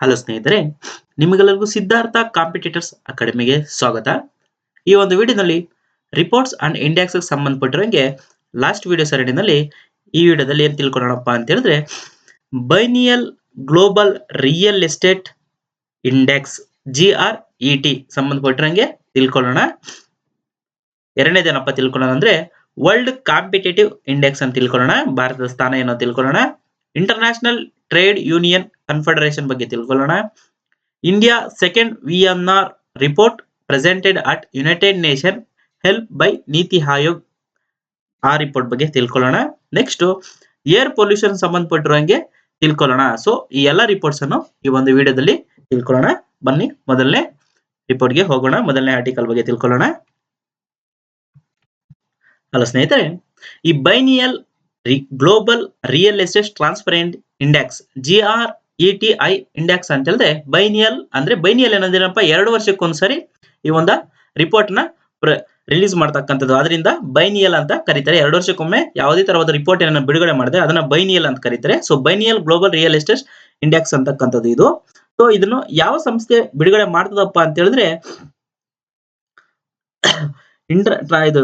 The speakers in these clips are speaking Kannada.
ಹಲೋ ಸ್ನೇಹಿತರೆ ನಿಮಗೆಲ್ಲರಿಗೂ ಸಿದ್ಧಾರ್ಥ ಕಾಂಪಿಟೇಟರ್ಸ್ ಅಕಾಡೆಮಿಗೆ ಸ್ವಾಗತ. ಈ ಒಂದು ವಿಡಿಯೋದಲ್ಲಿ ರಿಪೋರ್ಟ್ಸ್ ಅಂಡ್ ಇಂಡೆಕ್ಸ್ ಸಂಬಂಧಪಟ್ಟಿರೋಂಗೆ ಲಾಸ್ಟ್ ವಿಡಿಯೋ ಸರಣಿನಲ್ಲಿ ಈ ವಿಡಿಯೋದಲ್ಲಿ ಏನು ತಿಳ್ಕೊಳ್ಳೋಣಪ್ಪ ಅಂತ ಹೇಳಿದ್ರೆ biennial global real estate index G R E T ಸಂಬಂಧಪಟ್ಟಿರೋಂಗೆ ತಿಳ್ಕೊಳ್ಳೋಣ. ಎರಡನೇದೇನಪ್ಪ ತಿಳ್ಕೊಳ್ಳೋಣ ಅಂದ್ರೆ ವರ್ಲ್ಡ್ ಕಾಂಪಿಟೇಟಿವ್ ಇಂಡೆಕ್ಸ್ ಅಂತ ತಿಳ್ಕೊಳ್ಳೋಣ, ಭಾರತದ ಸ್ಥಾನ ಏನೋ ತಿಳ್ಕೊಳ್ಳೋಣ. ಇಂಟರ್ನ್ಯಾಷನಲ್ ಟ್ರೇಡ್ ಯೂನಿಯನ್ ಕನ್ಫೆಡರೇಷನ್ ಬಗ್ಗೆ ತಿಳ್ಕೊಳ್ಳೋಣ. India second V N R report presented at United Nation help by NITI Aayog. ಆ ರಿಪೋರ್ಟ್ ಬಗ್ಗೆ ತಿಳ್ಕೊಳ್ಳೋಣ. ನೆಕ್ಸ್ಟ್ ಏರ್ ಪೊಲ್ಯೂಷನ್ ಸಂಬಂಧಪಟ್ಟಿರೋಂಗೆ ತಿಳ್ಕೊಳ್ಳೋಣ. ಸೊ ಈ ಎಲ್ಲ ರಿಪೋರ್ಟ್ಸ್ ಅನ್ನು ಈ ಒಂದು ವಿಡಿಯೋದಲ್ಲಿ ತಿಳ್ಕೊಳ್ಳೋಣ. ಬನ್ನಿ, ಮೊದಲನೇ ರಿಪೋರ್ಟ್ಗೆ ಹೋಗೋಣ. ಮೊದಲನೇ ಆರ್ಟಿಕಲ್ ಬಗ್ಗೆ ತಿಳ್ಕೊಳ್ಳೋಣ. ಹಲೋ ಸ್ನೇಹಿತರೆ, ಈ biennial global real estate transparent index G R E T I index ಅಂತ ಹೇಳಿದ್ರೆ ಬೈನಿಯಲ್ ಅಂದ್ರೆ ಬೈನಿಯಲ್ ಏನಂದಿರಪ್ಪ ಎರಡು ವರ್ಷಕ್ಕೊಂದ್ಸರಿ ಈ ಒಂದು ರಿಪೋರ್ಟ್ನ ರಿಲೀಸ್ ಮಾಡ್ತಕ್ಕಂಥದ್ದು. ಅದರಿಂದ ಬೈನಿಯಲ್ ಅಂತ ಕರೀತಾರೆ. ಎರಡು ವರ್ಷಕ್ಕೊಮ್ಮೆ ಯಾವುದೇ ತರವಾದ ರಿಪೋರ್ಟ್ ಏನನ್ನ ಬಿಡುಗಡೆ ಮಾಡಿದೆ ಅದನ್ನ ಬೈನಿಯಲ್ ಅಂತ ಕರೀತಾರೆ. So biennial global real estate index ಅಂತಕ್ಕಂಥದ್ದು ಇದು. ಸೊ ಇದನ್ನು ಯಾವ ಸಂಸ್ಥೆ ಬಿಡುಗಡೆ ಮಾಡ್ತದಪ್ಪ ಅಂತ ಹೇಳಿದ್ರೆ ಇಂಟರ್ ಇದು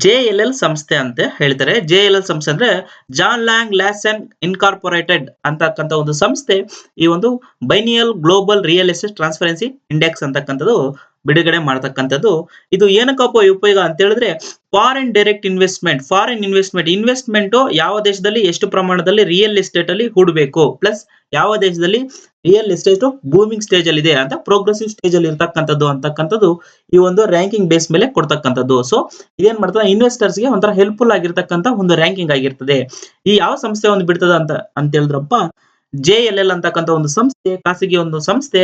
ಜೆ ಎಲ್ ಎಲ್ ಸಂಸ್ಥೆ ಅಂತ ಹೇಳ್ತಾರೆ. ಜೆ ಎಲ್ ಎಲ್ ಸಂಸ್ಥೆ ಅಂದ್ರೆ ಜಾನ್ ಲ್ಯಾಂಗ್ ಲ್ಯಾಸನ್ ಇನ್ಕಾರ್ಪೊರೇಟೆಡ್ ಅಂತಕ್ಕಂಥ ಒಂದು ಸಂಸ್ಥೆ. ಈ ಒಂದು biennial global real estate transparency index ಅಂತಕ್ಕಂಥದ್ದು ಬಿಡುಗಡೆ ಮಾಡತಕ್ಕಂಥದ್ದು. ಇದು ಏನಕ್ಕಪ್ಪ ಉಪಯೋಗ ಅಂತ ಹೇಳಿದ್ರೆ foreign direct investment foreign investment investment ಯಾವ ದೇಶದಲ್ಲಿ ಎಷ್ಟು ಪ್ರಮಾಣದಲ್ಲಿ ರಿಯಲ್ ಎಸ್ಟೇಟ್ ಅಲ್ಲಿ ಹೂಡಬೇಕು ಪ್ಲಸ್ ಯಾವ ದೇಶದಲ್ಲಿ ರಿಯಲ್ ಎಸ್ಟೇಟ್ ಬೂಮಿಂಗ್ ಸ್ಟೇಜ್ ಅಲ್ಲಿ ಇದೆ ಅಂತ ಪ್ರೋಗ್ರೆಸಿವ್ ಸ್ಟೇಜ್ ಅಲ್ಲಿ ಇರ್ತಕ್ಕಂಥದ್ದು ಅಂತಕ್ಕಂಥದ್ದು ಈ ಒಂದು ರ್ಯಾಂಕಿಂಗ್ ಬೇಸ್ ಮೇಲೆ ಕೊಡ್ತಕ್ಕಂಥದ್ದು. ಸೊ ಇದೇನ್ ಮಾಡ್ತದೆ ಇನ್ವೆಸ್ಟರ್ಸ್ಗೆ ಒಂಥರ ಹೆಲ್ಪ್ಫುಲ್ ಆಗಿರ್ತಕ್ಕಂಥ ಒಂದು ರ್ಯಾಂಕಿಂಗ್ ಆಗಿರ್ತದೆ. ಈ ಯಾವ ಸಂಸ್ಥೆ ಒಂದು ಬಿಡ್ತದ ಅಂತ ಅಂತ ಹೇಳಿದ್ರಪ್ಪ ಜೆ ಎಲ್ ಎಲ್ ಅಂತಕ್ಕಂಥ ಒಂದು ಸಂಸ್ಥೆ, ಖಾಸಗಿ ಒಂದು ಸಂಸ್ಥೆ,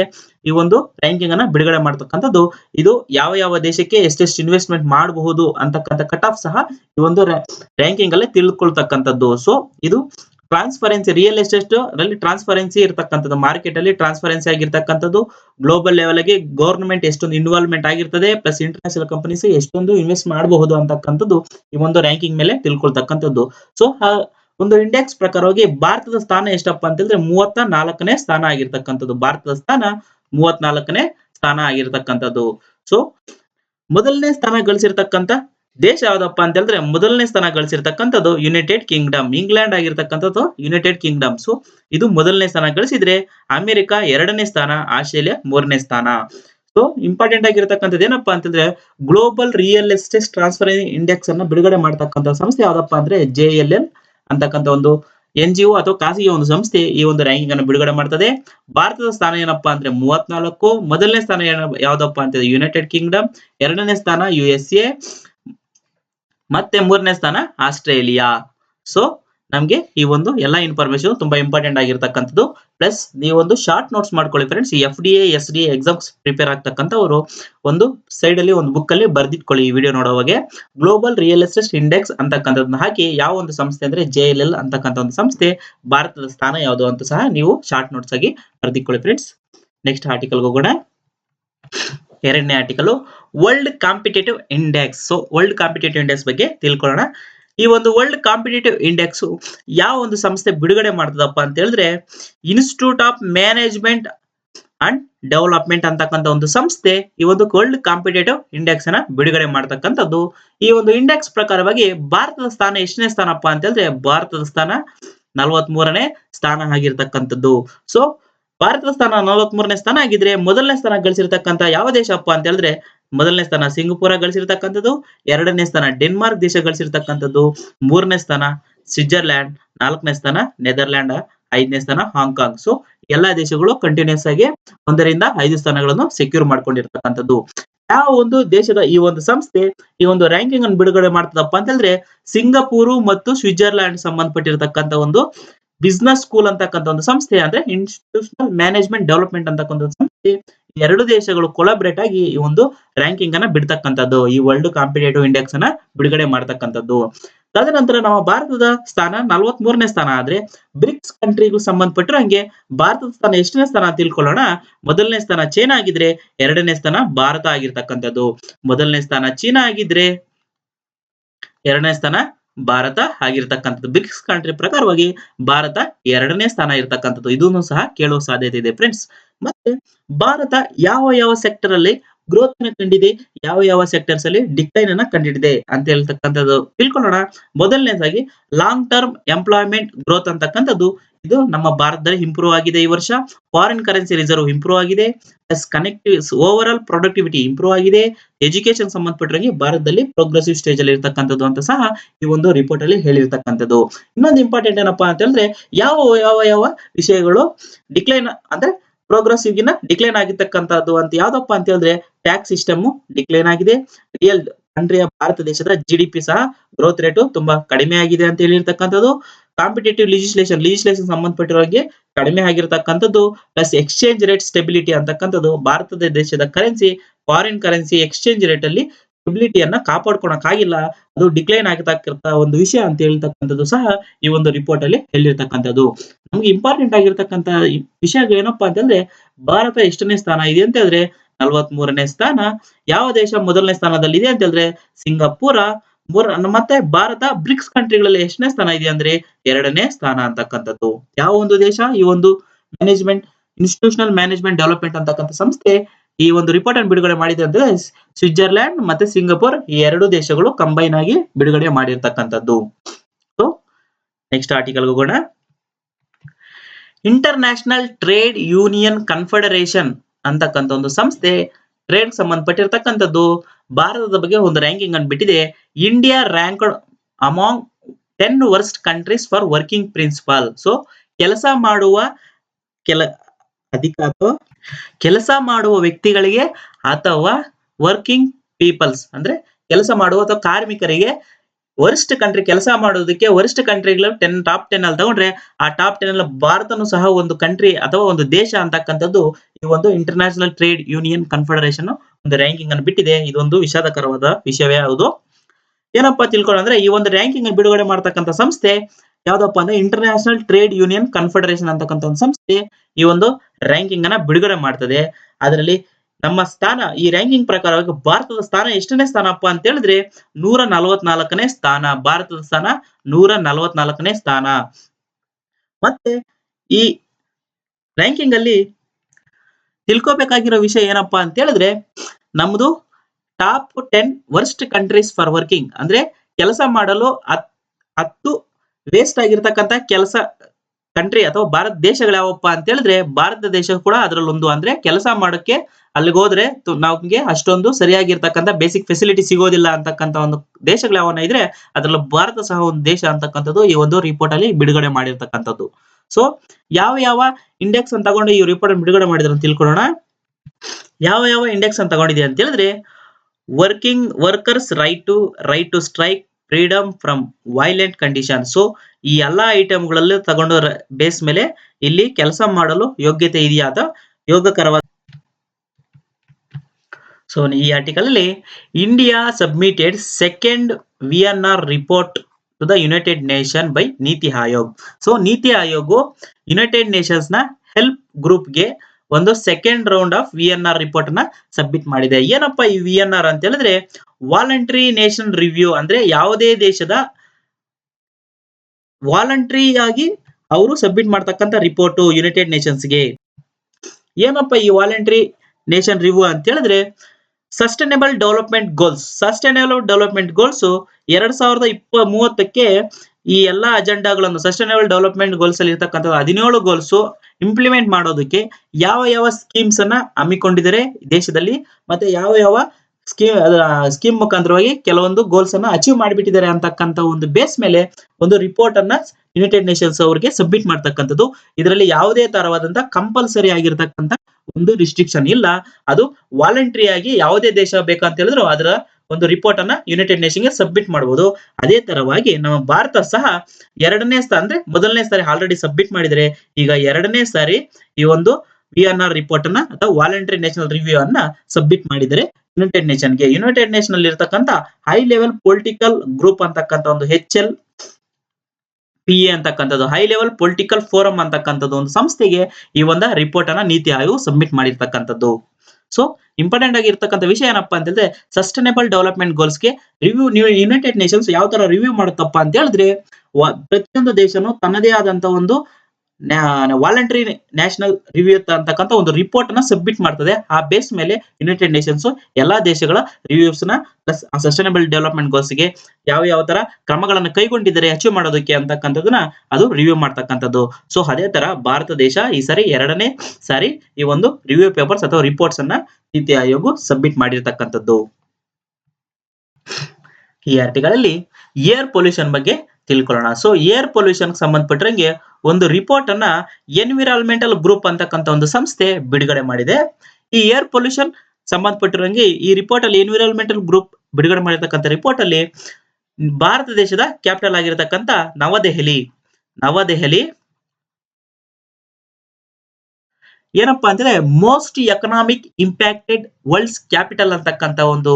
ಈ ಒಂದು ರ್ಯಾಂಕಿಂಗ್ ಅನ್ನ ಬಿಡುಗಡೆ ಮಾಡ್ತಕ್ಕಂಥದ್ದು. ಇದು ಯಾವ ಯಾವ ದೇಶಕ್ಕೆ ಎಷ್ಟೆಷ್ಟು ಇನ್ವೆಸ್ಟ್ಮೆಂಟ್ ಮಾಡಬಹುದು ಅಂತಕ್ಕಂಥ ಕಟ್ ಆಫ್ ಸಹ ಈ ಒಂದು ರ್ಯಾಂಕಿಂಗ್ ಅಲ್ಲಿ ತಿಳ್ಕೊಳ್ತಕ್ಕಂಥದ್ದು. ಸೊ ಇದು ಟ್ರಾನ್ಸ್ಪರೆನ್ಸಿ ರಿಯಲ್ ಎಸ್ಟೇಟ್ ಅಲ್ಲಿ ಟ್ರಾನ್ಸ್ಪರೆನ್ಸಿ ಇರತಕ್ಕಂಥದ್ದು. ಮಾರ್ಕೆಟ್ ಅಲ್ಲಿ ಟ್ರಾನ್ಸ್ಪರೆನ್ಸಿ ಆಗಿರ್ತಕ್ಕಂಥದ್ದು. ಗ್ಲೋಬಲ್ ಲೆವೆಲ್ಗೆ ಗವರ್ನಮೆಂಟ್ ಎಷ್ಟೊಂದು ಇನ್ವಾಲ್ವ್ಮೆಂಟ್ ಆಗಿರ್ತದೆ ಪ್ಲಸ್ ಇಂಟರ್ನ್ಯಾಷನಲ್ ಕಂಪನೀಸ್ ಎಷ್ಟೊಂದು ಇನ್ವೆಸ್ಟ್ ಮಾಡಬಹುದು ಅಂತಕ್ಕಂಥದ್ದು ಈ ಒಂದು ರ್ಯಾಂಕಿಂಗ್ ಮೇಲೆ ತಿಳ್ಕೊಳ್ತಕ್ಕಂಥದ್ದು. ಸೊ ಒಂದು ಇಂಡೆಕ್ಸ್ ಪ್ರಕಾರವಾಗಿ ಭಾರತದ ಸ್ಥಾನ ಎಷ್ಟಪ್ಪ ಅಂತ ಹೇಳಿದ್ರೆ ಮೂವತ್ತ ನಾಲ್ಕನೇ ಸ್ಥಾನ ಆಗಿರ್ತಕ್ಕಂಥದ್ದು. ಭಾರತದ ಸ್ಥಾನ ಮೂವತ್ನಾಲ್ಕನೇ ಸ್ಥಾನ ಆಗಿರ್ತಕ್ಕಂಥದ್ದು. ಸೊ ಮೊದಲನೇ ಸ್ಥಾನ ಗಳಿಸಿರ್ತಕ್ಕಂಥ ದೇಶ ಯಾವ್ದಪ್ಪ ಅಂತ ಹೇಳಿದ್ರೆ ಮೊದಲನೇ ಸ್ಥಾನ ಗಳಿಸಿರ್ತಕ್ಕಂಥದ್ದು ಯುನೈಟೆಡ್ ಕಿಂಗ್ಡಮ್ ಇಂಗ್ಲೆಂಡ್ ಆಗಿರ್ತಕ್ಕಂಥದ್ದು ಯುನೈಟೆಡ್ ಕಿಂಗ್ಡಮ್ ಸೊ ಇದು ಮೊದಲನೇ ಸ್ಥಾನ ಗಳಿಸಿದ್ರೆ ಅಮೆರಿಕ ಎರಡನೇ ಸ್ಥಾನ, ಆಸ್ಟ್ರೇಲಿಯಾ ಮೂರನೇ ಸ್ಥಾನ. ಸೊ ಇಂಪಾರ್ಟೆಂಟ್ ಆಗಿರ್ತಕ್ಕಂಥದ್ದು ಏನಪ್ಪಾ ಅಂತಂದ್ರೆ global real estate transfer index ಅನ್ನ ಬಿಡುಗಡೆ ಮಾಡತಕ್ಕಂಥ ಸಂಸ್ಥೆ ಯಾವ್ದಪ್ಪ ಅಂದ್ರೆ ಜೆ ಎಲ್ ಎಲ್ ಅಂತಕ್ಕಂಥ ಒಂದು ಎನ್ ಜಿ ಒ ಅಥವಾ ಖಾಸಗಿ ಒಂದು ಸಂಸ್ಥೆ ಈ ಒಂದು ರ್ಯಾಂಕಿಂಗ್ ಅನ್ನು ಬಿಡುಗಡೆ ಮಾಡ್ತದೆ. ಭಾರತದ ಸ್ಥಾನ ಏನಪ್ಪಾ ಅಂದ್ರೆ ಮೂವತ್ನಾಲ್ಕು, ಮೊದಲನೇ ಸ್ಥಾನ ಯಾವ್ದಪ್ಪ ಅಂತ ಯುನೈಟೆಡ್ ಕಿಂಗ್ಡಮ್ ಎರಡನೇ ಸ್ಥಾನ ಯು ಎಸ್ ಎ ಮತ್ತೆ ಮೂರನೇ ಸ್ಥಾನ ಆಸ್ಟ್ರೇಲಿಯಾ. ಸೊ ನಮ್ಗೆ ಈ ಒಂದು ಎಲ್ಲ ಇನ್ಫಾರ್ಮೇಶನ್ ತುಂಬಾ ಇಂಪಾರ್ಟೆಂಟ್ ಆಗಿರ್ತಕ್ಕಂಥದ್ದು. ಪ್ಲಸ್ ನೀವೊಂದು ಶಾರ್ಟ್ ನೋಟ್ಸ್ ಮಾಡ್ಕೊಳ್ಳಿ friends F D S D exams prepare ಆಗ್ತಕ್ಕಂಥವ್ರು ಒಂದು ಸೈಡ್ ಅಲ್ಲಿ ಒಂದು ಬುಕ್ ಅಲ್ಲಿ ಬರ್ದಿಟ್ಕೊಳ್ಳಿ ಈ ವಿಡಿಯೋ ನೋಡುವಾಗೆ ಗ್ಲೋಬಲ್ ರಿಯಲ್ ಎಸ್ಟೇಟ್ ಇಂಡೆಕ್ಸ್ ಅಂತಕ್ಕಂಥದ್ದನ್ನ ಹಾಕಿ, ಯಾವ ಒಂದು ಸಂಸ್ಥೆ ಅಂದ್ರೆ ಜೆ ಎಲ್ ಎಲ್ ಅಂತಕ್ಕಂಥ ಒಂದು ಸಂಸ್ಥೆ, ಭಾರತದ ಸ್ಥಾನ ಯಾವುದು ಅಂತ ಸಹ ನೀವು ಶಾರ್ಟ್ ನೋಟ್ಸ್ ಆಗಿ ಬರ್ದಿಟ್ಕೊಳ್ಳಿ ಫ್ರೆಂಡ್ಸ್ ನೆಕ್ಸ್ಟ್ ಆರ್ಟಿಕಲ್ ಹೋಗೋಣ. ಎರಡನೇ article world competitive index so world competitive index ಬಗ್ಗೆ ತಿಳ್ಕೊಳ್ಳೋಣ. ಈ ಒಂದು ವರ್ಲ್ಡ್ ಕಾಂಪಿಟೇಟಿವ್ ಇಂಡೆಕ್ಸ್ ಯಾವ ಒಂದು ಸಂಸ್ಥೆ ಬಿಡುಗಡೆ ಮಾಡ್ತದಪ್ಪ ಅಂತ ಹೇಳಿದ್ರೆ institute of management and development ಅಂತಕ್ಕಂಥ ಒಂದು ಸಂಸ್ಥೆ ಈ ಒಂದು ವರ್ಲ್ಡ್ ಕಾಂಪಿಟೇಟಿವ್ ಇಂಡೆಕ್ಸ್ ಅನ್ನ ಬಿಡುಗಡೆ ಮಾಡ್ತಕ್ಕಂಥದ್ದು. ಈ ಒಂದು ಇಂಡೆಕ್ಸ್ ಪ್ರಕಾರವಾಗಿ ಭಾರತದ ಸ್ಥಾನ ಎಷ್ಟನೇ ಸ್ಥಾನಪ್ಪ ಅಂತ ಹೇಳಿದ್ರೆ, ಭಾರತದ ಸ್ಥಾನ ನಲವತ್ ಮೂರನೇ ಸ್ಥಾನ ಆಗಿರ್ತಕ್ಕಂಥದ್ದು. ಸೊ ಭಾರತದ ಸ್ಥಾನ ನಲವತ್ ಮೂರನೇ ಸ್ಥಾನ ಆಗಿದ್ರೆ, ಮೊದಲನೇ ಸ್ಥಾನ ಗಳಿಸಿರ್ತಕ್ಕಂಥ ಯಾವ ದೇಶಪ್ಪ ಅಂತ ಹೇಳಿದ್ರೆ ಮೊದಲನೇ ಸ್ಥಾನ ಸಿಂಗಪುರ ಗಳಿಸಿರ್ತಕ್ಕಂಥದ್ದು, ಎರಡನೇ ಸ್ಥಾನ ಡೆನ್ಮಾರ್ಕ್ ದೇಶ ಗಳಿಸಿರ್ತಕ್ಕಂಥದ್ದು, ಮೂರನೇ ಸ್ಥಾನ ಸ್ವಿಟ್ಜರ್ಲ್ಯಾಂಡ್, ನಾಲ್ಕನೇ ಸ್ಥಾನ ನೆದರ್ಲ್ಯಾಂಡ್, ಐದನೇ ಸ್ಥಾನ ಹಾಂಗ್ಕಾಂಗ್. ಸೊ ಎಲ್ಲಾ ದೇಶಗಳು ಕಂಟಿನ್ಯೂಸ್ ಆಗಿ ಒಂದರಿಂದ ಐದು ಸ್ಥಾನಗಳನ್ನು ಸೆಕ್ಯೂರ್ ಮಾಡ್ಕೊಂಡಿರ್ತಕ್ಕಂಥದ್ದು. ಯಾವ ಒಂದು ದೇಶದ ಈ ಒಂದು ಸಂಸ್ಥೆ, ಈ ಒಂದು ರ್ಯಾಂಕಿಂಗ್ ಅನ್ನು ಬಿಡುಗಡೆ ಮಾಡ್ತದಪ್ಪ ಅಂತಂದ್ರೆ ಸಿಂಗಾಪುರ್ ಮತ್ತು ಸ್ವಿಟ್ಜರ್ಲ್ಯಾಂಡ್ ಸಂಬಂಧಪಟ್ಟಿರ್ತಕ್ಕಂಥ ಒಂದು ಬಿಸ್ನೆಸ್ ಸ್ಕೂಲ್ ಅಂತಕ್ಕಂಥ ಒಂದು ಸಂಸ್ಥೆ ಅಂದ್ರೆ ಇನ್ಸ್ಟಿಟ್ಯೂಷನಲ್ ಮ್ಯಾನೇಜ್ಮೆಂಟ್ ಡೆವಲಪ್ಮೆಂಟ್ ಅಂತಕ್ಕಂಥ ಸಂಸ್ಥೆ. ಎರಡು ದೇಶಗಳು ಕೊಲಾಬ್ರೇಟ್ ಆಗಿ ಈ ಒಂದು ರ್ಯಾಂಕಿಂಗ್ ಅನ್ನ ಬಿಡ್ತಕ್ಕಂಥದ್ದು, ಈ ವರ್ಲ್ಡ್ ಕಾಂಪಿಟೇಟಿವ್ ಇಂಡೆಕ್ಸ್ ಅನ್ನ ಬಿಡುಗಡೆ ಮಾಡ್ತಕ್ಕಂಥದ್ದು. ತದನಂತರ ನಮ್ಮ ಭಾರತದ ಸ್ಥಾನ ನಲವತ್ ಮೂರನೇ ಸ್ಥಾನ ಆದ್ರೆ ಬ್ರಿಕ್ಸ್ ಕಂಟ್ರಿಗೂ ಸಂಬಂಧಪಟ್ಟಿರೋ ಹಂಗೆ ಭಾರತದ ಸ್ಥಾನ ಎಷ್ಟನೇ ಸ್ಥಾನ ತಿಳ್ಕೊಳ್ಳೋಣ. ಮೊದಲನೇ ಸ್ಥಾನ ಚೀನಾ ಆಗಿದ್ರೆ ಎರಡನೇ ಸ್ಥಾನ ಭಾರತ ಆಗಿರ್ತಕ್ಕಂಥದ್ದು. ಮೊದಲನೇ ಸ್ಥಾನ ಚೀನಾ ಆಗಿದ್ರೆ ಎರಡನೇ ಸ್ಥಾನ ಭಾರತ ಆಗಿರ್ತಕ್ಕಂಥದ್ದು ಬ್ರಿಕ್ಸ್ ಕಂಟ್ರಿ ಪ್ರಕಾರವಾಗಿ ಭಾರತ ಎರಡನೇ ಸ್ಥಾನ ಇರತಕ್ಕಂಥದ್ದು. ಇದನ್ನು ಸಹ ಕೇಳುವ ಸಾಧ್ಯತೆ ಇದೆ ಫ್ರೆಂಡ್ಸ್ ಮತ್ತೆ ಭಾರತ ಯಾವ ಯಾವ ಸೆಕ್ಟರ್ ಅಲ್ಲಿ ಗ್ರೋತ್ ಅನ್ನ ಕಂಡಿದೆ, ಯಾವ ಯಾವ ಸೆಕ್ಟರ್ಸ್ ಅಲ್ಲಿ ಡಿಕ್ಲೈನ್ ಅನ್ನ ಕಂಡಿಡಿದೆ ಅಂತ ಹೇಳ್ತಕ್ಕಂಥದ್ದು ತಿಳ್ಕೊಳ್ಳೋಣ. ಮೊದಲನೇದಾಗಿ ಲಾಂಗ್ ಟರ್ಮ್ ಎಂಪ್ಲಾಯ್ಮೆಂಟ್ ಗ್ರೋತ್ ಅಂತಕ್ಕಂಥದ್ದು ಇದು ನಮ್ಮ ಭಾರತದಲ್ಲಿ ಇಂಪ್ರೂವ್ ಆಗಿದೆ ಈ ವರ್ಷ. ಫಾರಿನ್ ಕರೆನ್ಸಿ ರಿಸರ್ವ್ ಇಂಪ್ರೂವ್ ಆಗಿದೆ. Plus connective overall productivity improve ಆಗಿದೆ. ಎಜುಕೇಶನ್ ಸಂಬಂಧಪಟ್ಟಂಗೆ ಭಾರತದಲ್ಲಿ ಪ್ರೋಗ್ರೆಸಿವ್ ಸ್ಟೇಜ್ ಅಲ್ಲಿ ಇರ್ತಕ್ಕಂಥದ್ದು ಅಂತ ಸಹ ಈ ಒಂದು ರಿಪೋರ್ಟ್ ಅಲ್ಲಿ ಹೇಳಿರ್ತಕ್ಕಂಥದ್ದು. ಇನ್ನೊಂದು ಇಂಪಾರ್ಟೆಂಟ್ ಏನಪ್ಪಾ ಅಂತ ಹೇಳಿದ್ರೆ, ಯಾವ ಯಾವ ಯಾವ ವಿಷಯಗಳು ಡಿಕ್ಲೈನ್ ಅಂದ್ರೆ ಪ್ರೋಗ್ರೆಸಿವ್ ಗಿನ ಡಿಕ್ಲೈನ್ ಆಗಿರ್ತಕ್ಕಂಥದ್ದು ಅಂತ ಯಾವ್ದಪ್ಪ ಅಂತ ಹೇಳಿದ್ರೆ ಟ್ಯಾಕ್ಸ್ ಸಿಸ್ಟಮ್ ಡಿಕ್ಲೈನ್ ಆಗಿದೆ. ರಿಯಲ್ ಕಂಟ್ರಿಯ ಭಾರತ ದೇಶದ ಜಿ ಡಿ ಪಿ ಸಹ ಗ್ರೋತ್ ರೇಟು ತುಂಬಾ ಕಡಿಮೆ ಆಗಿದೆ ಅಂತ ಹೇಳಿರ್ತಕ್ಕಂಥದ್ದು. ಕಾಂಪಿಟೇಟಿವ್ ಲಿಜಿಸ್ಲೇಷನ್ ಲಿಜಿಸ್ಲೇಷನ್ ಸಂಬಂಧಪಟ್ಟಿರೋರಿಗೆ ಕಡಿಮೆ ಆಗಿರತಕ್ಕಂಥದ್ದು. ಪ್ಲಸ್ ಎಕ್ಸ್ಚೇಂಜ್ ರೇಟ್ ಸ್ಟೆಬಿಲಿಟಿ ಅಂತಕ್ಕಂಥದ್ದು. ಭಾರತದ ದೇಶದ currency foreign currency exchange rate ಅಲ್ಲಿ ಸ್ಟೆಬಿಲಿಟಿಯನ್ನ ಕಾಪಾಡ್ಕೊಳಕ್ಕಾಗಿಲ್ಲ ಅದು ಡಿಕ್ಲೈನ್ ಆಗತಕ್ಕಂತ ಒಂದು ವಿಷಯ ಅಂತ ಹೇಳ್ತಕ್ಕಂಥದ್ದು ಸಹ ಈ ಒಂದು ರಿಪೋರ್ಟ್ ಅಲ್ಲಿ ಹೇಳಿರ್ತಕ್ಕಂಥದ್ದು. ನಮ್ಗೆ ಇಂಪಾರ್ಟೆಂಟ್ ಆಗಿರ್ತಕ್ಕಂಥ ವಿಷಯ ಏನಪ್ಪಾ ಅಂತಂದ್ರೆ, ಭಾರತ ಎಷ್ಟನೇ ಸ್ಥಾನ ಇದೆ ಅಂತ ಹೇಳಿದ್ರೆ ನಲವತ್ ಮೂರನೇ ಸ್ಥಾನ. ಯಾವ ದೇಶ ಮೊದಲನೇ ಸ್ಥಾನದಲ್ಲಿ ಇದೆ ಅಂತ ಹೇಳಿದ್ರೆ ಸಿಂಗಾಪುರ. ಮೂರ, ಮತ್ತೆ ಭಾರತ ಬ್ರಿಕ್ಸ್ ಕಂಟ್ರಿಗಳಲ್ಲಿ ಎಷ್ಟನೇ ಸ್ಥಾನ ಇದೆ ಅಂದ್ರೆ ಎರಡನೇ ಸ್ಥಾನ ಅಂತಕ್ಕಂಥದ್ದು. ಯಾವ ಒಂದು ದೇಶ? ಈ ಒಂದು ಮ್ಯಾನೇಜ್ಮೆಂಟ್ ಇನ್ಸ್ಟಿಟ್ಯೂಷನಲ್ ಮ್ಯಾನೇಜ್ಮೆಂಟ್ ಡೆವಲಪ್ಮೆಂಟ್ ಅಂತಕ್ಕಂಥ ಸಂಸ್ಥೆ ಈ ಒಂದು ರಿಪೋರ್ಟ್ ಅನ್ನು ಬಿಡುಗಡೆ ಮಾಡಿದೆ ಅಂದ್ರೆ ಸ್ವಿಟ್ಜರ್ಲ್ಯಾಂಡ್ ಮತ್ತೆ ಸಿಂಗಾಪುರ್ ಈ ಎರಡು ದೇಶಗಳು ಕಂಬೈನ್ ಆಗಿ ಬಿಡುಗಡೆ ಮಾಡಿರ್ತಕ್ಕಂಥದ್ದು. ಸೊ ನೆಕ್ಸ್ಟ್ ಆರ್ಟಿಕಲ್ ಹೋಗೋಣ. ಇಂಟರ್ನ್ಯಾಷನಲ್ ಟ್ರೇಡ್ ಯೂನಿಯನ್ ಕನ್ಫೆಡರೇಷನ್ ಅಂತಕ್ಕಂಥ ಒಂದು ಸಂಸ್ಥೆ ಟ್ರೇಡ್ ಸಂಬಂಧಪಟ್ಟಿರ್ತಕ್ಕಂಥದ್ದು, ಭಾರತದ ಬಗ್ಗೆ ಒಂದು ರ್ಯಾಂಕಿಂಗ್ ಅನ್ನು ಬಿಟ್ಟಿದೆ India rank among ten worst countries for working principle so ಕೆಲಸ ಮಾಡುವ ಕೆಲ, ಅಧಿಕ ಕೆಲಸ ಮಾಡುವ ವ್ಯಕ್ತಿಗಳಿಗೆ ಅಥವಾ ವರ್ಕಿಂಗ್ ಪೀಪಲ್ಸ್ ಅಂದ್ರೆ ಕೆಲಸ ಮಾಡುವ ಅಥವಾ ಕಾರ್ಮಿಕರಿಗೆ ವರಿಷ್ಠ ಕಂಟ್ರಿ ಕೆಲಸ ಮಾಡೋದಕ್ಕೆ ವರಿಷ್ಠ ಕಂಟ್ರಿಗಳು ಟೆನ್ ಟಾಪ್ ಟೆನ್ ಅಲ್ಲಿ ತಗೊಂಡ್ರೆ ಆ ಟಾಪ್ ಟೆನ್ ಅಲ್ಲಿ ಭಾರತನು ಸಹ ಒಂದು ಕಂಟ್ರಿ ಅಥವಾ ಒಂದು ದೇಶ ಅಂತಕ್ಕಂಥದ್ದು ಈ ಒಂದು ಇಂಟರ್ನ್ಯಾಷನಲ್ ಟ್ರೇಡ್ ಯೂನಿಯನ್ ಕನ್ಫೆಡರೇಷನ್ ಒಂದು ರ್ಯಾಂಕಿಂಗ್ ಅನ್ನು ಬಿಟ್ಟಿದೆ. ಇದೊಂದು ವಿಷಾದಕರವಾದ ವಿಷಯವೇ ಹೌದು. ಏನಪ್ಪಾ ತಿಳ್ಕೊಳ್ಳೋ ಅಂದ್ರೆ ಈ ಒಂದು ರ್ಯಾಂಕಿಂಗ್ ಬಿಡುಗಡೆ ಮಾಡ್ತಕ್ಕಂಥ ಸಂಸ್ಥೆ ಯಾವ್ದಪ್ಪ ಅಂದ್ರೆ ಇಂಟರ್ನ್ಯಾಷನಲ್ ಟ್ರೇಡ್ ಯೂನಿಯನ್ ಕನ್ಫೆಡರೇಷನ್ ಅಂತಕ್ಕಂಥ ಒಂದು ಸಂಸ್ಥೆ ಈ ಒಂದು ರ್ಯಾಂಕಿಂಗ್ ಅನ್ನ ಬಿಡುಗಡೆ ಮಾಡ್ತದೆ. ಅದರಲ್ಲಿ ನಮ್ಮ ಸ್ಥಾನ ಈ ರ್ಯಾಂಕಿಂಗ್ ಪ್ರಕಾರವಾಗಿ ಭಾರತದ ಸ್ಥಾನ ಎಷ್ಟನೇ ಸ್ಥಾನಪ್ಪ ಅಂತ ಹೇಳಿದ್ರೆ ನೂರ ನಲವತ್ನಾಲ್ಕನೇ ಸ್ಥಾನ. ಭಾರತದ ಸ್ಥಾನ ನೂರ ನಲವತ್ನಾಲ್ಕನೇ ಸ್ಥಾನ. ಮತ್ತೆ ಈ ರ್ಯಾಂಕಿಂಗ್ ಅಲ್ಲಿ ತಿಳ್ಕೊಬೇಕಾಗಿರೋ ವಿಷಯ ಏನಪ್ಪಾ ಅಂತ ಹೇಳಿದ್ರೆ, ನಮ್ದು top ten worst countries for working. ಅಂದ್ರೆ ಕೆಲಸ ಮಾಡಲು ಹತ್- ಹತ್ತು ವೇಸ್ಟ್ ಆಗಿರ್ತಕ್ಕಂತ ಕೆಲಸ ಕಂಟ್ರಿ ಅಥವಾ ಭಾರತ ದೇಶಗಳು ಯಾವಪ್ಪ ಅಂತ ಹೇಳಿದ್ರೆ, ಭಾರತ ದೇಶ ಕೂಡ ಅದರಲ್ಲೊಂದು. ಅಂದ್ರೆ ಕೆಲಸ ಮಾಡೋಕ್ಕೆ ಅಲ್ಲಿಗೆ ಹೋದ್ರೆ ನಮ್ಗೆ ಅಷ್ಟೊಂದು ಸರಿಯಾಗಿರ್ತಕ್ಕಂಥ ಬೇಸಿಕ್ ಫೆಸಿಲಿಟಿ ಸಿಗೋದಿಲ್ಲ ಅಂತಕ್ಕಂಥ ಒಂದು ದೇಶಗಳು ಯಾವನ್ನ ಇದ್ರೆ, ಅದ್ರಲ್ಲಿ ಭಾರತ ಸಹ ಒಂದು ದೇಶ ಅಂತಕ್ಕಂಥದ್ದು ಈ ಒಂದು ರಿಪೋರ್ಟ್ ಅಲ್ಲಿ ಬಿಡುಗಡೆ ಮಾಡಿರ್ತಕ್ಕಂಥದ್ದು. ಸೊ ಯಾವ ಯಾವ ಇಂಡೆಕ್ಸ್ ಅಂತ ತಗೊಂಡು ಈ ರಿಪೋರ್ಟ್ ಬಿಡುಗಡೆ ಮಾಡಿದ್ರು ಅಂತ ತಿಳ್ಕೊಳ್ಳೋಣ. ಯಾವ ಯಾವ ಇಂಡೆಕ್ಸ್ ಅಂತ ತಗೊಂಡಿದೆ ಅಂತ ಹೇಳಿದ್ರೆ working workers right to right to strike freedom from violent condition so ಈ ಎಲ್ಲಾ ಐಟಮ್ಗಳಲ್ಲೂ ತಗೊಂಡು ಬೇಸ್ ಮೇಲೆ ಇಲ್ಲಿ ಕೆಲಸ ಮಾಡಲು ಯೋಗ್ಯತೆ ಇದೆಯಾದ ಯೋಗಕರವಾದ ಸೊ ಈ ಆರ್ಟಿಕಲ್ ಅಲ್ಲಿ India submitted second VNR R report to the United Nation by NITI Aayog so ನೀತಿ ಆಯೋಗ ಯುನೈಟೆಡ್ ನೇಷನ್ಸ್ನ ಹೆಲ್ಪ್ ಗ್ರೂಪ್ಗೆ ಒಂದು second round of V N R ರಿಪೋರ್ಟ್ನ submit ಮಾಡಿದೆ. ಏನಪ್ಪಾ ಈ ವಿ ಎನ್ ಆರ್ ಅಂತ ಹೇಳಿದ್ರೆ ವಾಲಂಟ್ರಿ ನೇಷನ್ ರಿವ್ಯೂ ಅಂದ್ರೆ ಯಾವುದೇ ದೇಶದ ವಾಲಂಟ್ರಿ ಆಗಿ ಅವರು ಸಬ್ಮಿಟ್ ಮಾಡ್ತಕ್ಕಂತ ರಿಪೋರ್ಟ್ ಯುನೈಟೆಡ್ ನೇಷನ್ಸ್ಗೆ ಏನಪ್ಪ ಈ ವಾಲಂಟ್ರಿ ನೇಷನ್ ರಿವ್ಯೂ ಅಂತ ಹೇಳಿದ್ರೆ sustainable development goals sustainable development goals ಎರಡ್ ಸಾವಿರದ ಇಪ್ಪ ಮೂವತ್ತಕ್ಕೆ ಈ ಎಲ್ಲಾ ಅಜೆಂಡಾಗಳನ್ನು ಸಸ್ಟೈನಬಲ್ ಡೆವಲಪ್ಮೆಂಟ್ ಗೋಲ್ಸ್ ಅಲ್ಲಿ ಇರ್ತಕ್ಕಂಥ ಹದಿನೇಳು ಗೋಲ್ಸ್ ಇಂಪ್ಲಿಮೆಂಟ್ ಮಾಡೋದಕ್ಕೆ ಯಾವ ಯಾವ ಸ್ಕೀಮ್ಸ್ ಅನ್ನ ಹಮ್ಮಿಕೊಂಡಿದ್ದಾರೆ ದೇಶದಲ್ಲಿ ಮತ್ತೆ ಯಾವ ಯಾವ ಸ್ಕೀಮ್ ಸ್ಕೀಮ್ ಮುಖಾಂತರವಾಗಿ ಕೆಲವೊಂದು ಗೋಲ್ಸ್ ಅನ್ನ ಅಚೀವ್ ಮಾಡಿಬಿಟ್ಟಿದ್ದಾರೆ ಅಂತಕ್ಕಂಥ ಒಂದು ಬೇಸ್ ಮೇಲೆ ಒಂದು ರಿಪೋರ್ಟ್ ಅನ್ನ ಯುನೈಟೆಡ್ ನೇಷನ್ಸ್ ಅವರಿಗೆ ಸಬ್ಮಿಟ್ ಮಾಡ್ತಕ್ಕಂಥದ್ದು. ಇದರಲ್ಲಿ ಯಾವುದೇ ತರವಾದಂತಹ ಕಂಪಲ್ಸರಿ ಆಗಿರ್ತಕ್ಕಂಥ ಒಂದು ರಿಸ್ಟ್ರಿಕ್ಷನ್ ಇಲ್ಲ. ಅದು ವಾಲಂಟ್ರಿ ಆಗಿ ಯಾವುದೇ ದೇಶ ಬೇಕಂತ ಹೇಳಿದ್ರು ಅದರ ಒಂದು ರಿಪೋರ್ಟ್ ಅನ್ನ ಯುನೈಟೆಡ್ ನೇಷನ್ಗೆ ಸಬ್ಮಿಟ್ ಮಾಡಬಹುದು ಅದೇ ತರವಾಗಿ ನಮ್ಮ ಭಾರತ ಸಹ ಎರಡನೇ ಸ್ಥಾನ ಅಂದ್ರೆ ಮೊದಲನೇ ಸಾರಿ ಆಲ್ರೆಡಿ ಸಬ್ಮಿಟ್ ಮಾಡಿದರೆ, ಈಗ ಎರಡನೇ ಸಾರಿ ಈ ಒಂದು ವಿ ಎನ್ ಆರ್ ರಿಪೋರ್ಟ್ ಅನ್ನ ಅಥವಾ ವಾಲಂಟರಿ ನ್ಯಾಷನಲ್ ರಿವ್ಯೂ ಅನ್ನ ಸಬ್ಮಿಟ್ ಮಾಡಿದರೆ ಯುನೈಟೆಡ್ ನೇಷನ್ಗೆ. ಯುನೈಟೆಡ್ ನೇಷನ್ ಅಲ್ಲಿ ಇರತಕ್ಕಂತ ಹೈ ಲೆವೆಲ್ ಪೊಲಿಟಿಕಲ್ ಗ್ರೂಪ್ ಅಂತಕ್ಕಂಥ ಒಂದು ಹೆಚ್ ಎಲ್ ಪಿ ಎ ಅಂತಕ್ಕಂಥದ್ದು ಹೈ ಲೆವೆಲ್ ಪೊಲಿಟಿಕಲ್ ಫೋರಂ ಅಂತಕ್ಕಂಥದ್ದು ಒಂದು ಸಂಸ್ಥೆಗೆ ಈ ಒಂದು ರಿಪೋರ್ಟ್ ಅನ್ನ ನೀತಿ ಆಯೋಗ ಸಬ್ಮಿಟ್ ಮಾಡಿರ್ತಕ್ಕಂಥದ್ದು. ಸೊ ಇಂಪಾರ್ಟೆಂಟ್ ಆಗಿರ್ತಕ್ಕಂಥ ವಿಷಯ ಏನಪ್ಪಾ ಅಂತ ಹೇಳಿದ್ರೆ ಸಸ್ಟೈನಬಲ್ ಡೆವಲಪ್ಮೆಂಟ್ ಗೋಲ್ಸ್ಗೆ ರಿವ್ಯೂ ನೀವು ಯುನೈಟೆಡ್ ನೇಷನ್ಸ್ ಯಾವ ತರ ರಿವ್ಯೂ ಮಾಡುತ್ತಪ್ಪ ಅಂತ ಹೇಳಿದ್ರೆ ಪ್ರತಿಯೊಂದು ದೇಶನು ತನ್ನದೇ ಆದಂತ ಒಂದು ವಾಲಂಟರಿ ನ್ಯಾಷನಲ್ ರಿವ್ಯೂ ಅಂತಕ್ಕಂಥ ಒಂದು ರಿಪೋರ್ಟ್ನ ಸಬ್ಮಿಟ್ ಮಾಡ್ತದೆ. ಆ ಬೇಸ್ ಮೇಲೆ ಯುನೈಟೆಡ್ ನೇಷನ್ಸ್ ಎಲ್ಲಾ ದೇಶಗಳ ರಿವ್ಯೂಸ್ನ ಪ್ಲಸ್ ಸಸ್ಟೈನಬಲ್ ಡೆವಲಪ್ಮೆಂಟ್ ಗೋಲ್ಸ್ಗೆ ಯಾವ ಯಾವ ತರ ಕ್ರಮಗಳನ್ನು ಕೈಗೊಂಡಿದ್ದಾರೆ ಅಚೀವ್ ಮಾಡೋದಕ್ಕೆ ಅಂತಕ್ಕಂಥದನ್ನ ಅದು ರಿವ್ಯೂ ಮಾಡ್ತಕ್ಕಂಥದ್ದು. ಸೊ ಅದೇ ತರ ಭಾರತ ದೇಶ ಈ ಸಾರಿ ಎರಡನೇ ಸಾರಿ ಈ ಒಂದು ರಿವ್ಯೂ ಪೇಪರ್ಸ್ ಅಥವಾ ರಿಪೋರ್ಟ್ಸ್ ಅನ್ನ ನೀತಿ ಆಯೋಗ ಸಬ್ಮಿಟ್ ಮಾಡಿರ್ತಕ್ಕಂಥದ್ದು. ಈ ಆರ್ಟಿಗಳಲ್ಲಿ ಏರ್ ಪೊಲ್ಯೂಷನ್ ಬಗ್ಗೆ ತಿಳ್ಕೊಳ್ಳೋಣ. ಸೊ ಏರ್ ಪೊಲ್ಯೂಷನ್ ಸಂಬಂಧಪಟ್ಟಂಗೆ ಒಂದು ರಿಪೋರ್ಟ್ ಅನ್ನ ಎನ್ವಿರಾನ್ಮೆಂಟಲ್ ಗ್ರೂಪ್ ಅಂತಕ್ಕಂಥ ಒಂದು ಸಂಸ್ಥೆ ಬಿಡುಗಡೆ ಮಾಡಿದೆ. ಈ ಏರ್ ಪೊಲ್ಯೂಷನ್ ಸಂಬಂಧಪಟ್ಟಿರಂಗೆ ಈ ರಿಪೋರ್ಟ್ ಅಲ್ಲಿ ಎನ್ವಿರಾನ್ಮೆಂಟಲ್ ಗ್ರೂಪ್ ಬಿಡುಗಡೆ ಮಾಡಿರ್ತಕ್ಕಂಥ ರಿಪೋರ್ಟ್ ಅಲ್ಲಿ ಭಾರತ ದೇಶದ ಕ್ಯಾಪಿಟಲ್ ಆಗಿರತಕ್ಕಂತ ನವದೆಹಲಿ. ನವದೆಹಲಿ ಏನಪ್ಪಾ ಅಂದ್ರೆ most economic impacted world's capital ಅಂತಕ್ಕಂಥ ಒಂದು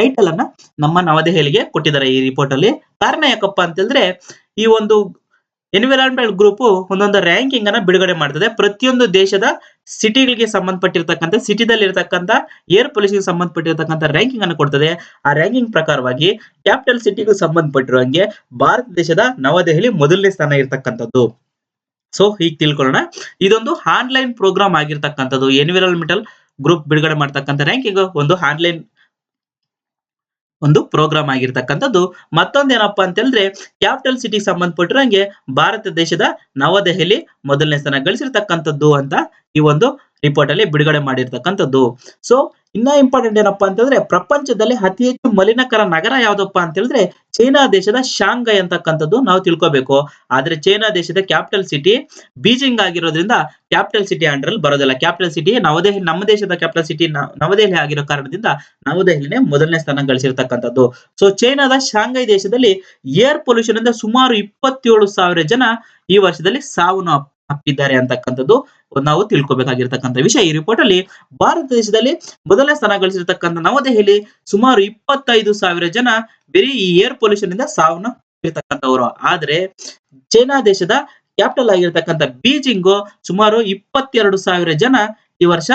ಟೈಟಲ್ ಅನ್ನ ನಮ್ಮ ನವದೆಹಲಿಗೆ ಕೊಟ್ಟಿದ್ದಾರೆ ಈ ರಿಪೋರ್ಟ್ ಅಲ್ಲಿ. ಕಾರಣ ಯಾಕಪ್ಪ ಅಂತಂದ್ರೆ ಈ ಒಂದು ಎನ್ವಿರಾನ್ಮೆಂಟ್ ಗ್ರೂಪ್ ಒಂದೊಂದು ರ್ಯಾಂಕಿಂಗ್ ಅನ್ನ ಬಿಡುಗಡೆ ಮಾಡ್ತದೆ. ಪ್ರತಿಯೊಂದು ದೇಶದ ಸಿಟಿಗಳಿಗೆ ಸಂಬಂಧಪಟ್ಟಿರ್ತಕ್ಕಂಥ ಸಿಟಿದಲ್ಲಿ ಇರತಕ್ಕಂತ ಏರ್ ಪೊಲ್ಯೂಷನ್ ಸಂಬಂಧಪಟ್ಟಿರ್ತಕ್ಕಂಥ ರ್ಯಾಂಕಿಂಗ್ ಅನ್ನು ಕೊಡ್ತದೆ. ಆ ರ್ಯಾಂಕಿಂಗ್ ಪ್ರಕಾರವಾಗಿ ಕ್ಯಾಪಿಟಲ್ ಸಿಟಿಗೂ ಸಂಬಂಧಪಟ್ಟಿರುವಂಗೆ ಭಾರತ ದೇಶದ ನವದೆಹಲಿ ಮೊದಲನೇ ಸ್ಥಾನ ಇರತಕ್ಕಂಥದ್ದು. ಸೊ ಈಗ ತಿಳ್ಕೊಳ್ಳೋಣ. ಇದೊಂದು ಆನ್ಲೈನ್ ಪ್ರೋಗ್ರಾಮ್ ಆಗಿರ್ತಕ್ಕಂಥದ್ದು. ಎನ್ವಿರಾನ್ಮೆಂಟಲ್ ಗ್ರೂಪ್ ಬಿಡುಗಡೆ ಮಾಡ್ತಕ್ಕಂಥ ರ್ಯಾಂಕಿಂಗ್ ಒಂದು ಆನ್ಲೈನ್ ಒಂದು ಪ್ರೋಗ್ರಾಮ್ ಆಗಿರ್ತಕ್ಕಂಥದ್ದು. ಮತ್ತೊಂದೇನಪ್ಪಾ ಅಂತ ಹೇಳಿದ್ರೆ ಕ್ಯಾಪಿಟಲ್ ಸಿಟಿ ಸಂಬಂಧಪಟ್ಟಿರಂಗೆ ಭಾರತ ದೇಶದ ನವದೆಹಲಿ ಮೊದಲನೇ ಸ್ಥಾನ ಗಳಿಸಿರ್ತಕ್ಕಂಥದ್ದು ಅಂತ ಈ ಒಂದು ರಿಪೋರ್ಟ್ ಅಲ್ಲಿ ಬಿಡುಗಡೆ ಮಾಡಿರ್ತಕ್ಕಂಥದ್ದು. ಸೊ ಇನ್ನ ಇಂಪಾರ್ಟೆಂಟ್ ಏನಪ್ಪಾ ಅಂತಂದ್ರೆ ಪ್ರಪಂಚದಲ್ಲಿ ಅತಿ ಹೆಚ್ಚು ಮಲಿನಕರ ನಗರ ಯಾವ್ದಪ್ಪ ಅಂತ ಹೇಳಿದ್ರೆ ಚೈನಾ ದೇಶದ ಶಾಂಘೈ ಅಂತಕ್ಕಂಥದ್ದು ನಾವು ತಿಳ್ಕೋಬೇಕು. ಆದ್ರೆ ಚೈನಾ ದೇಶದ ಕ್ಯಾಪಿಟಲ್ ಸಿಟಿ ಬೀಜಿಂಗ್ ಆಗಿರೋದ್ರಿಂದ ಕ್ಯಾಪಿಟಲ್ ಸಿಟಿ ಅಂಡರ್ ಬರೋದಿಲ್ಲ. ಕ್ಯಾಪಿಟಲ್ ಸಿಟಿ ನವದೆಹಲಿ ನಮ್ಮ ದೇಶದ ಕ್ಯಾಪಿಟಲ್ ಸಿಟಿ ನವದೆಹಲಿ ಆಗಿರೋ ಕಾರಣದಿಂದ ನವದೆಹಲಿನೇ ಮೊದಲನೇ ಸ್ಥಾನ ಗಳಿಸಿರ್ತಕ್ಕಂಥದ್ದು. ಸೊ ಚೈನಾದ ಶಾಂಘೈ ದೇಶದಲ್ಲಿ ಏರ್ ಪೊಲ್ಯೂಷನ್ ಇಂದ ಸುಮಾರು ಇಪ್ಪತ್ತೇಳು ಸಾವಿರ ಜನ ಈ ವರ್ಷದಲ್ಲಿ ಸಾವನ್ನು ಅಪ್ಪಿದ್ದಾರೆ ಅಂತಕ್ಕಂಥದ್ದು ನಾವು ತಿಳ್ಕೊಬೇಕಾಗಿರ್ತಕ್ಕಂಥ ವಿಷಯ. ಈ ರಿಪೋರ್ಟ್ ಅಲ್ಲಿ ಭಾರತ ದೇಶದಲ್ಲಿ ಮೊದಲನೇ ಸ್ಥಾನ ಗಳಿಸಿರ್ತಕ್ಕಂಥ ನವದೆಹಲಿ ಸುಮಾರು ಇಪ್ಪತ್ತೈದು ಸಾವಿರ ಜನ ಬರೀ ಈ ಏರ್ ಪೊಲ್ಯೂಷನ್ ಇಂದ ಸಾವನ್ನ ಇರ್ತಕ್ಕಂಥವ್ರು ಆದ್ರೆ ಚೈನಾ ದೇಶದ ಕ್ಯಾಪಿಟಲ್ ಆಗಿರ್ತಕ್ಕಂಥ ಬೀಜಿಂಗು ಸುಮಾರು ಇಪ್ಪತ್ತೆರಡು ಸಾವಿರ ಜನ ಈ ವರ್ಷ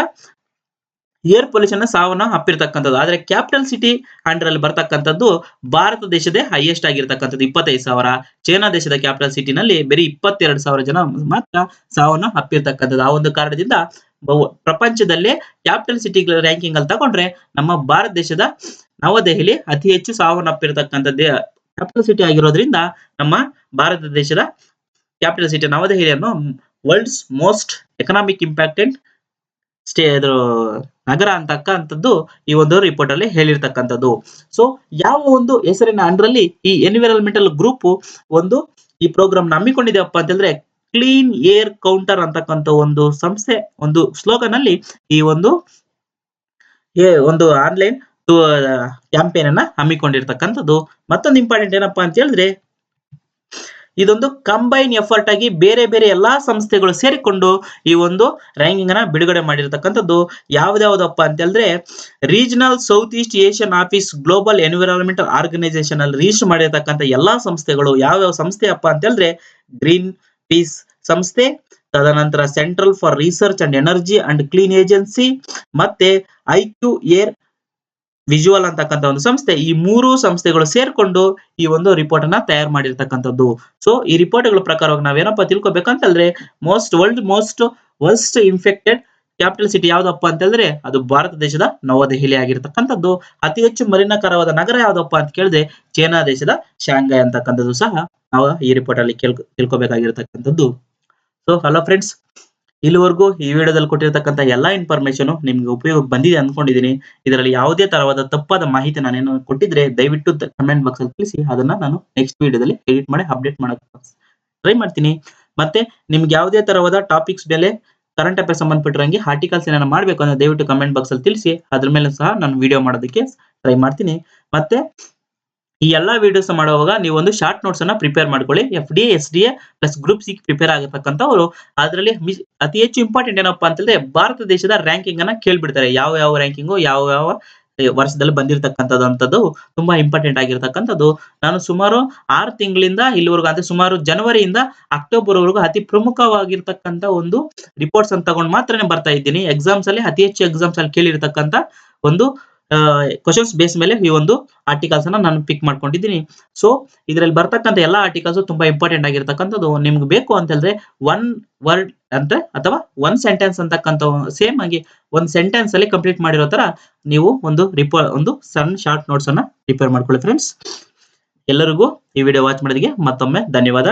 ಏರ್ ಪೊಲ್ಯೂಷನ್ ಸಾವನ್ನ ಅಪ್ಪಿರ್ತಕ್ಕಂಥದ್ದು. ಆದ್ರೆ ಕ್ಯಾಪಿಟಲ್ ಸಿಟಿ ಅಂಡರ್ ಅಲ್ಲಿ ಬರ್ತಕ್ಕಂಥದ್ದು ಭಾರತ ದೇಶದೇ ಹೈಯೆಸ್ಟ್ ಆಗಿರ್ತಕ್ಕಂಥದ್ದು, ಇಪ್ಪತ್ತೈದು ಸಾವಿರ. ಚೈನಾ ದೇಶದ ಕ್ಯಾಪಿಟಲ್ ಸಿಟಿನಲ್ಲಿ ಬರೀ ಇಪ್ಪತ್ತೆರಡು ಸಾವಿರ ಜನ ಮಾತ್ರ ಸಾವನ್ನ ಅಪ್ಪಿರ್ತಕ್ಕಂಥದ್ದು. ಆ ಒಂದು ಕಾರಣದಿಂದ ಪ್ರಪಂಚದಲ್ಲೇ ಕ್ಯಾಪಿಟಲ್ ಸಿಟಿಗಳ ರ್ಯಾಂಕಿಂಗ್ ಅಲ್ಲಿ ತಗೊಂಡ್ರೆ ನಮ್ಮ ಭಾರತ ದೇಶದ ನವದೆಹಲಿ ಅತಿ ಹೆಚ್ಚು ಸಾವನ್ನ ಅಪ್ಪಿರ್ತಕ್ಕಂಥದ್ದೇ ಕ್ಯಾಪಿಟಲ್ ಸಿಟಿ ಆಗಿರೋದ್ರಿಂದ ನಮ್ಮ ಭಾರತ ದೇಶದ capital city ನವದೆಹಲಿಯನ್ನು world's most economic impacted stay ಇದು ನಗರ ಅಂತಕ್ಕಂಥದ್ದು ಈ ಒಂದು ರಿಪೋರ್ಟ್ ಅಲ್ಲಿ ಹೇಳಿರ್ತಕ್ಕಂಥದ್ದು. ಸೊ ಯಾವ ಒಂದು ಹೆಸರಿನ ಅಂಡ್ರಲ್ಲಿ ಈ ಎನ್ವಿರಾನ್ಮೆಂಟಲ್ ಗ್ರೂಪ್ ಒಂದು ಈ ಪ್ರೋಗ್ರಾಮ್ ಹಮ್ಮಿಕೊಂಡಿದೆಯಪ್ಪ ಅಂತಂದ್ರೆ ಕ್ಲೀನ್ ಏರ್ ಕೌಂಟರ್ ಅಂತಕ್ಕಂಥ ಒಂದು ಸಂಸ್ಥೆ, ಒಂದು ಸ್ಲೋಗನ್ ಅಲ್ಲಿ ಈ ಒಂದು ಒಂದು ಆನ್ಲೈನ್ ಕ್ಯಾಂಪೇನ್ ಅನ್ನ ಹಮ್ಮಿಕೊಂಡಿರ್ತಕ್ಕಂಥದ್ದು. ಮತ್ತೊಂದು ಇಂಪಾರ್ಟೆಂಟ್ ಏನಪ್ಪಾ ಅಂತ ಹೇಳಿದ್ರೆ ಇದೊಂದು ಕಂಬೈನ್ ಎಫರ್ಟ್ ಆಗಿ ಬೇರೆ ಬೇರೆ ಎಲ್ಲಾ ಸಂಸ್ಥೆಗಳು ಸೇರಿಕೊಂಡು ಈ ಒಂದು ರ್ಯಾಂಕಿಂಗ್ ಅನ್ನ ಬಿಡುಗಡೆ ಮಾಡಿರ್ತಕ್ಕಂಥದ್ದು ಯಾವ್ದಾವ್ದಪ್ಪ ಅಂತ ಹೇಳಿದ್ರೆ regional south east Asian office global environmental organisation ಅಲ್ಲಿ ರಿಜಿಸ್ಟರ್ ಮಾಡಿರತಕ್ಕಂಥ ಎಲ್ಲಾ ಸಂಸ್ಥೆಗಳು ಯಾವ್ಯಾವ ಸಂಸ್ಥೆ ಅಪ್ಪ ಅಂತ ಹೇಳಿದ್ರೆ ಗ್ರೀನ್ ಪೀಸ್ ಸಂಸ್ಥೆ, ತದನಂತರ central for research and energy and clean agency ಮತ್ತೆ ಐಕ್ಯೂ ಏರ್ ವಿಜುವಲ್ ಅಂತಕ್ಕಂಥ ಒಂದು ಸಂಸ್ಥೆ, ಈ ಮೂರು ಸಂಸ್ಥೆಗಳು ಸೇರ್ಕೊಂಡು ಈ ಒಂದು ರಿಪೋರ್ಟ್ ಅನ್ನ ತಯಾರು ಮಾಡಿರ್ತಕ್ಕಂಥದ್ದು. ಸೊ ಈ ರಿಪೋರ್ಟ್ಗಳ ಪ್ರಕಾರವಾಗಿ ನಾವೇನಪ್ಪ ತಿಳ್ಕೊಬೇಕಂತಂದ್ರೆ most world most worst infected capital city ಯಾವ್ದಪ್ಪ ಅಂತ ಹೇಳಿದ್ರೆ ಅದು ಭಾರತ ದೇಶದ ನವದೆಹಲಿ ಆಗಿರ್ತಕ್ಕಂಥದ್ದು. ಅತಿ ಹೆಚ್ಚು ಮಲಿನಕರವಾದ ನಗರ ಯಾವ್ದಪ್ಪ ಅಂತ ಕೇಳಿದ್ರೆ, ಚೈನಾ ದೇಶದ ಶಾಂಘೈ ಅಂತಕ್ಕಂಥದ್ದು ಸಹ ನಾವು ಈ ರಿಪೋರ್ಟ್ ಅಲ್ಲಿ ಕೇಳ್ ತಿಳ್ಕೊಬೇಕಾಗಿರ್ತಕ್ಕಂಥದ್ದು. ಸೊ ಹಲೋ ಫ್ರೆಂಡ್ಸ್ ಇಲ್ಲಿವರೆಗೂ ಈ ವಿಡಿಯೋದಲ್ಲಿ ಕೊಟ್ಟಿರ್ತಕ್ಕಂಥ ಎಲ್ಲಾ ಇನ್ಫಾರ್ಮೇಶನ್ ನಿಮ್ಗೆ ಉಪಯೋಗ ಬಂದಿದೆ ಅಂದ್ಕೊಂಡಿದ್ದೀನಿ. ಇದರಲ್ಲಿ ಯಾವುದೇ ತರವಾದ ತಪ್ಪಾದ ಮಾಹಿತಿ ನಾನೇನು ಕೊಟ್ಟಿದ್ರೆ ದಯವಿಟ್ಟು ಕಮೆಂಟ್ ಬಾಕ್ಸ್ ಅಲ್ಲಿ ತಿಳಿಸಿ, ಅದನ್ನ ನಾನು ನೆಕ್ಸ್ಟ್ ವಿಡಿಯೋದಲ್ಲಿ ಎಡಿಟ್ ಮಾಡಿ ಅಪ್ಡೇಟ್ ಮಾಡಕ್ಕೆ ಟ್ರೈ ಮಾಡ್ತೀನಿ. ಮತ್ತೆ ನಿಮ್ಗೆ ಯಾವುದೇ ತರವಾದ ಟಾಪಿಕ್ಸ್ ಮೇಲೆ ಕರೆಂಟ್ ಅಫೇರ್ ಸಂಬಂಧಪಟ್ಟಿರಂಗೆ ಆರ್ಟಿಕಲ್ಸ್ ಏನಾದ್ರು ಮಾಡಬೇಕು ಅಂದ್ರೆ ದಯವಿಟ್ಟು ಕಮೆಂಟ್ ಬಾಕ್ಸ್ ಅಲ್ಲಿ ತಿಳಿಸಿ, ಅದ್ರ ಮೇಲೆ ಸಹ ನಾನು ವಿಡಿಯೋ ಮಾಡೋದಕ್ಕೆ ಟ್ರೈ ಮಾಡ್ತೀನಿ. ಮತ್ತೆ ಈ ಎಲ್ಲಾ ವಿಡಿಯೋಸ್ ಮಾಡುವಾಗ ನೀವು ಒಂದು ಶಾರ್ಟ್ ನೋಟ್ಸ್ ಅನ್ನ ಪ್ರಿಪೇರ್ ಮಾಡ್ಕೊಳ್ಳಿ. F D S D A plus group C prepare ಆಗಿರ್ತಕ್ಕಂಥವ್ರು ಅದರಲ್ಲಿ ಅತಿ ಹೆಚ್ಚು ಇಂಪಾರ್ಟೆಂಟ್ ಏನಪ್ಪಾ ಅಂತಂದ್ರೆ ಭಾರತ ದೇಶದ ರ್ಯಾಂಕಿಂಗ್ ಅನ್ನ ಕೇಳ್ಬಿಡ್ತಾರೆ. ಯಾವ ಯಾವ ರ್ಯಾಂಕಿಂಗು ಯಾವ ಯಾವ ವರ್ಷದಲ್ಲಿ ಬಂದಿರತಕ್ಕಂಥದ್ದು ತುಂಬಾ ಇಂಪಾರ್ಟೆಂಟ್ ಆಗಿರ್ತಕ್ಕಂಥದ್ದು. ನಾನು ಸುಮಾರು ಆರು ತಿಂಗಳಿಂದ ಇಲ್ಲಿವರೆಗೂ ಅಂದ್ರೆ ಸುಮಾರು ಜನವರಿಯಿಂದ ಅಕ್ಟೋಬರ್ ವರೆಗೂ ಅತಿ ಪ್ರಮುಖವಾಗಿರ್ತಕ್ಕಂಥ ಒಂದು ರಿಪೋರ್ಟ್ಸ್ ಅನ್ನು ತಗೊಂಡು ಮಾತ್ರನೇ ಬರ್ತಾ ಇದ್ದೀನಿ. ಎಕ್ಸಾಮ್ಸ್ ಅಲ್ಲಿ ಅತಿ ಹೆಚ್ಚು ಎಕ್ಸಾಮ್ಸ್ ಅಲ್ಲಿ ಕೇಳಿರ್ತಕ್ಕಂಥ ಒಂದು ಕ್ವಶನ್ಸ್ ಬೇಸ್ ಮೇಲೆ ಈ ಒಂದು ಆರ್ಟಿಕಲ್ಸ್ ಅನ್ನ ನಾನು ಪಿಕ್ ಮಾಡ್ಕೊಂಡಿದ್ದೀನಿ. ಸೊ ಇದರಲ್ಲಿ ಬರ್ತಕ್ಕಂಥ ಎಲ್ಲಾ ಆರ್ಟಿಕಲ್ಸ್ ತುಂಬಾ ಇಂಪಾರ್ಟೆಂಟ್ ಆಗಿರ್ತಕ್ಕಂಥದ್ದು ನಿಮ್ಗೆ ಬೇಕು ಅಂತ ಹೇಳಿದ್ರೆ ಒನ್ ವರ್ಡ್ ಅಂತ ಅಥವಾ ಒನ್ ಸೆಂಟೆನ್ಸ್ ಅಂತಕ್ಕಂಥ ಸೇಮ್ ಆಗಿ ಒಂದು ಸೆಂಟೆನ್ಸ್ ಅಲ್ಲಿ ಕಂಪ್ಲೀಟ್ ಮಾಡಿರೋ ತರ ನೀವು ಒಂದು ರಿಪೋ ಒಂದು ಸಣ್ಣ ಶಾರ್ಟ್ ನೋಟ್ಸ್ ಅನ್ನ ಪ್ರಿಪೇರ್ ಮಾಡ್ಕೊಳ್ಳಿ ಫ್ರೆಂಡ್ಸ್ ಎಲ್ಲರಿಗೂ ಈ ವಿಡಿಯೋ ವಾಚ್ ಮಾಡೋದಕ್ಕೆ ಮತ್ತೊಮ್ಮೆ ಧನ್ಯವಾದ.